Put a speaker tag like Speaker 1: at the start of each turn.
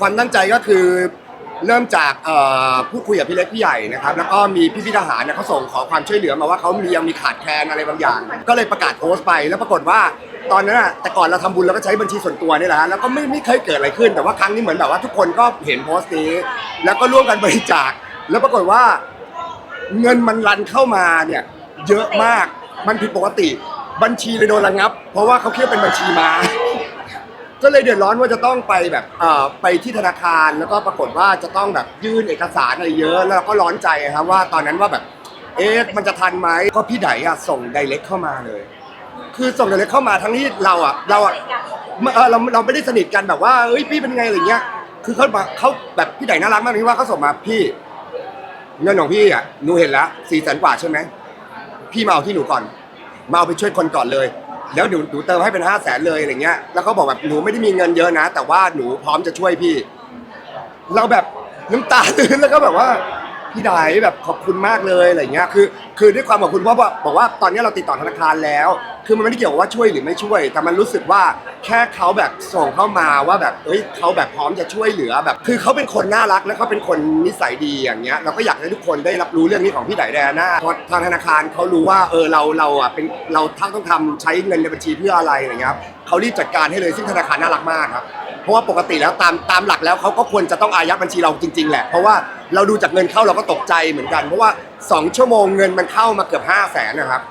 Speaker 1: ความตั้งใจก็คือเริ่มจากเอ่อพูดคุยกับพี่เล็กพี่ใหญ่นะครับแล้วก็มีพี่พี่ทหารเนี่ยเขาส่งขอความช่วยเหลือมาว่าเขามียังมีขาดแคลนอะไรบางอย่าง ก็เลยประกาศโพสต์ไปแล้วปรากฏว่าตอนนั้นอะแต่ก่อนเราทำบุญเราก็ใช้บัญชีส่วนตัวนี่แหละฮะแล้วก็ไม่ไม่เคยเกิดอะไรขึ้น แต่ว่าครั้งนี้เหมือนแบบว่าทุกคนก็เห็นโพสต์นี้ แล้วก็ร่วมกันบริจาค แล้วปรากฏว่า เงินมันรันเข้ามาเนี่ยเยอะมาก มันผิดปกติ บัญชีเลยโดนระงับ เพราะว่าเขาคิดว่าเป็นบัญชีมา ก็เลยเดือดร้อนว่าจะต้องไปแบบเอ่อไปที่ธนาคารแล้วก็ปรากฏว่าจะต้องแบบยื่นเอกสารอะไรเยอะ แล้วเราก็ร้อนใจครับว่าตอนนั้นว่าแบบ เอ๊ะมันจะทันไหมก็พี่ไดอะส่งไดเรกเข้ามาเลย คือส่งไดเรกเข้ามาทั้งที่เราอะเราอะเออเราเราไม่ได้สนิทกันแบบว่าเอ้ยพี่เป็นไงอะไรเงี้ย คือเขามาเขาแบบพี่ไดน่ารักมากที่ว่าเขาส่งมาพี่เงินของพี่อะหนูเห็นแล้วสี่แสนกว่าใช่ไหมพี่มาเอาที่หนูก่อนมาเอาไปช่วยคนก่อนเลย แล้วหนูหนูเติมให้เป็นห้าแสนเลยอะไรเงี้ยแล้วเขาบอกแบบหนูไม่ได้มีเงินเยอะนะ แต่ว่าหนูพร้อมจะช่วยพี่ เราแบบน้ำตาตื้นแล้วก็แบบว่าพี่ไดแบบขอบคุณมากเลยอะไรเงี้ยคือ คือด้วยความขอบคุณเพราะว่าบอกว่าตอนนี้เราติดต่อธนาคารแล้ว คือมันไม่ได้เกี่ยวกับว่าช่วยหรือไม่ช่วย แต่มันรู้สึกว่าแค่เขาแบบส่งเข้ามาว่าแบบเอ้ยเขาแบบพร้อมจะช่วยเหลือแบบ คือเขาเป็นคนน่ารักและเขาเป็นคนนิสัยดีอย่างเงี้ยเราก็อยากให้ทุกคนได้รับรู้เรื่องนี้ของพี่ไดแดน่าเพราะทางธนาคารเขารู้ว่าเออเราเราอะเป็นเราต้องทำใช้เงินในบัญชีเพื่ออะไรอะไรเงี้ยครับเขารีบจัดการให้เลยซึ่งธนาคารน่ารักมากครับ เพราะว่าปกติแล้วตามตามหลักแล้วเขาก็ควรจะต้องอายัดบัญชีเราจริง ๆ แหละ เพราะว่า เราดูจากเงินเข้าเราก็ตกใจเหมือนกัน เพราะว่า 2 ชั่วโมงเงินมันเข้ามาเกือบ 5 0 0แสนนะครับ